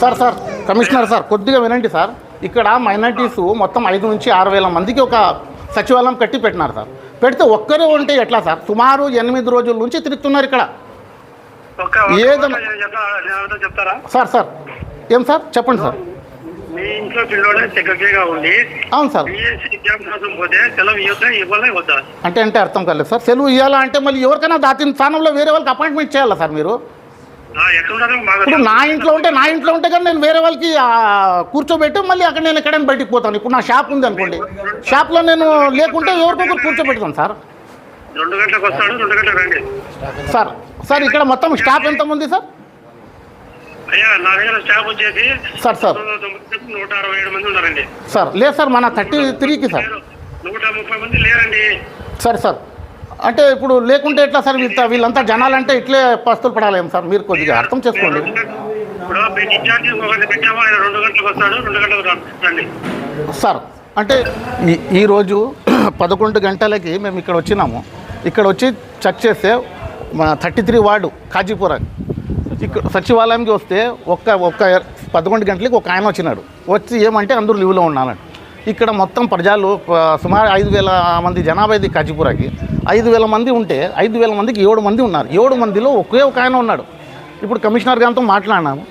Sir sir commissioner sir కొద్దిగా వినండి sir. ఇక్కడ మైనార్టీస్ మొత్తం ఐదు నుంచి ఆరు వేల మందికి ఒక సచివాలయం కట్టి పెట్టినారు సార్. పెడితే ఒక్కరే ఉంటే ఎట్లా సార్? సుమారు ఎనిమిది రోజుల నుంచి తిరుగుతున్నారు ఇక్కడ. ఏదన్నా- సార్ సార్. ఏం సార్? చెప్పండి సార్. అవును సార్. అంటే అంటే అర్థం కాలేదు సార్. సెలవు ఇవ్వాలా అంటే మళ్ళీ ఎవరికైనా దాని స్థానంలో వేరే వాళ్ళకి అపాయింట్మెంట్ చేయాలా సార్ మీరు? ఇప్పుడు నా ఇంట్లో ఉంటే నా ఇంట్లో ఉంటే కానీ నేను వేరే వాళ్ళకి కూర్చోబెట్టి మళ్ళీ అక్కడ నేను ఎక్కడైనా బయటికి పోతాను. ఇప్పుడు నా షాప్ ఉంది అనుకోండి. షాప్లో నేను లేకుంటే ఎవరికొకరు కూర్చోబెడతాను సార్. సార్ సార్ ఇక్కడ మొత్తం స్టాఫ్ ఎంతమంది సార్? Sir sir. సార్ లేదు సార్ మన థర్టీ త్రీకి సార్. నూట ముప్పై మంది లేరండి. సరే సార్. అంటే ఇప్పుడు లేకుంటే ఎట్లా సార్? వీళ్ళ వీళ్ళంతా జనాలంటే ఇట్లే పస్తులు పడాలేం సార్? మీరు కొద్దిగా అర్థం చేసుకోండి. సార్ అంటే ఈ ఈరోజు పదకొండు గంటలకి మేము ఇక్కడ వచ్చినాము. ఇక్కడ వచ్చి చెక్ చేస్తే మా థర్టీ త్రీ వార్డు కాజీపురా. ఇక్కడ సచివాలయంకి వస్తే ఒక్క ఒక్క పదకొండు గంటలకి ఒక ఆయన వచ్చినాడు. వచ్చి ఏమంటే అందరూ లీవ్లో ఉన్నానంట ఇక్కడ మొత్తం ప్రజలు సుమారు ఐదు వేల మంది జనాభా ఇది కాజీపురాకి. ఐదు వేల మంది ఉంటే ఐదు వేల మందికి ఏడు మంది ఉన్నారు. ఏడు మందిలో ఒకే ఒక ఆయన ఉన్నాడు. ఇప్పుడు కమిషనర్ గారితో మాట్లాడినాము.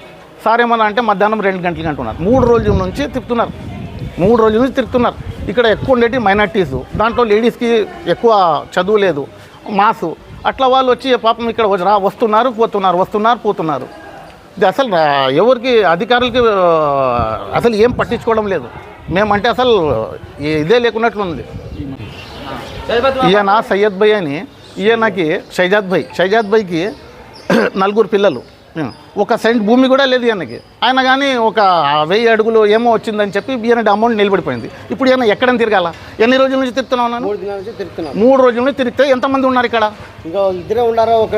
సార్ ఏమన్నా అంటే మధ్యాహ్నం రెండు గంటలకి అంటున్నారు. మూడు రోజుల నుంచి తిప్పుతున్నారు. మూడు రోజుల నుంచి తిరుగుతున్నారు ఇక్కడ ఎక్కువ ఉండేటి మైనార్టీస్. దాంట్లో లేడీస్కి ఎక్కువ చదువు లేదు. మాసు. అట్లా వాళ్ళు వచ్చి పాపం ఇక్కడ వచ్చి రా వస్తున్నారు పోతున్నారు వస్తున్నారు పోతున్నారు. ఇది అసలు ఎవరికి అధికారులకి అసలు ఏం పట్టించుకోవడం లేదు. మేమంటే అసలు ఇదే లేకున్నట్లుంది. ఈయన సయ్యద్ భాయ్ అని ఈయనకి షైజాద్ భాయ్ షైజాద్ భాయ్కి నలుగురు పిల్లలు. ఒక సెంట్ భూమి కూడా లేదు ఈయనకి. ఆయన కానీ ఒక వెయ్యి అడుగులు ఏమో వచ్చిందని చెప్పి ఈయన అమౌంట్ నిలబడిపోయింది. ఇప్పుడు ఈయన ఎక్కడ తిరగాల? ఎన్ని రోజుల నుంచి తిరుగుతున్నావు నేను మూడు రోజుల నుంచి తిరిగితే ఎంతమంది ఉన్నారు ఇక్కడ? ఇంకా ఇద్దరే ఉండారా? ఒక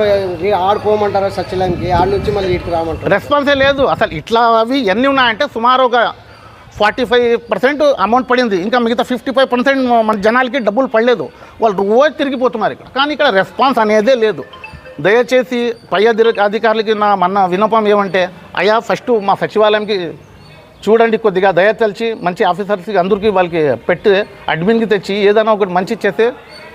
ఆడుకోమంటారా సచివాలయంకి ఆడ నుంచి మళ్ళీ రామంటారు? రెస్పాన్సే లేదు. అసలు ఇట్లా అవి ఎన్ని ఉన్నాయంటే సుమారు ఒక ఫార్టీ ఫైవ్ పర్సెంట్ అమౌంట్ పడింది. ఇంకా మిగతా ఫిఫ్టీ ఫైవ్ పర్సెంట్ మన జనాలకి డబ్బులు పడలేదు. వాళ్ళు రోజు తిరిగిపోతున్నారు ఇక్కడ. కానీ ఇక్కడ రెస్పాన్స్ అనేదే లేదు. దయచేసి పై అధి అధికారులకి నా మన వినపం ఏమంటే అయ్యా ఫస్ట్ మా సచివాలయంకి చూడండి కొద్దిగా దయ మంచి ఆఫీసర్స్కి అందరికీ వాళ్ళకి పెట్టి అడ్మిన్కి తెచ్చి ఏదైనా ఒకటి మంచి చేస్తే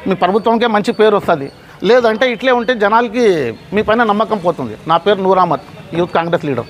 మీ ప్రభుత్వంకే మంచి పేరు వస్తుంది. లేదంటే ఇట్లే ఉంటే జనాలకి మీ పైన నమ్మకం పోతుంది. నా పేరు నూరామత్ యూత్ కాంగ్రెస్ లీడర్.